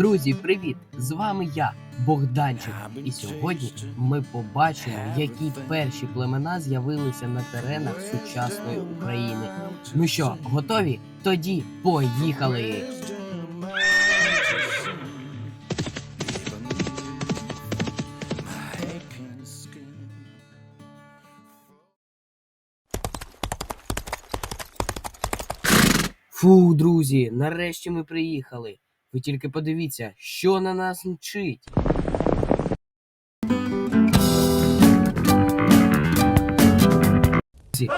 Друзі, привіт! З вами я, Богданчик. І сьогодні ми побачимо, які перші племена з'явилися на теренах сучасної України. Ну що, готові? Тоді поїхали! Фу, друзі, нарешті ми приїхали. Ви тільки подивіться, що на нас мчить.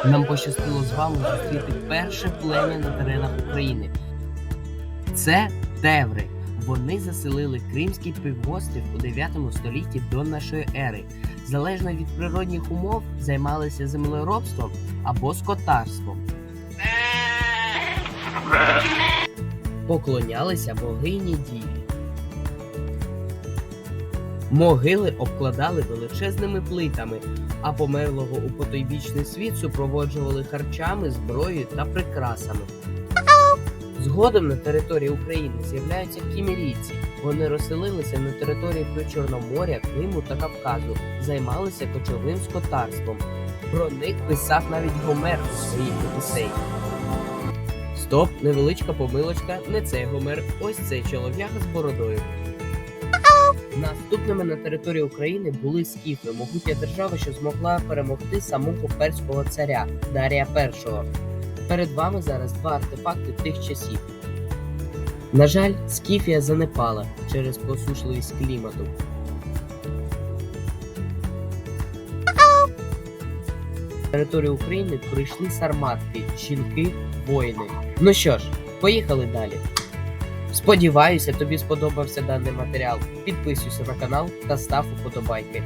Нам пощастило з вами зустріти перше плем'я на теренах України. Це Теври. Вони заселили Кримський півострів у 9 столітті до нашої ери. Залежно від природних умов, займалися землеробством або скотарством. Поклонялися богині Діві. Могили обкладали величезними плитами, а померлого у потойбічний світ супроводжували харчами, зброєю та прикрасами. Згодом на території України з'являються кімерійці. Вони розселилися на території Причорноморя, Криму та Кавказу, займалися кочовим скотарством. Про них писав навіть Гомер у своїх Одіссеї. Стоп, невеличка помилочка, не цей Гомер, ось цей чолов'яга з бородою. Наступними на території України були скіфи, могутня держава, що змогла перемогти самого перського царя Дарія І. Перед вами зараз два артефакти тих часів. На жаль, Скіфія занепала через посушливість клімату. Територію України прийшли сарматки, жінки, воїни. Ну що ж, поїхали далі. Сподіваюся, тобі сподобався даний матеріал. Підписуйся на канал та став уподобайки.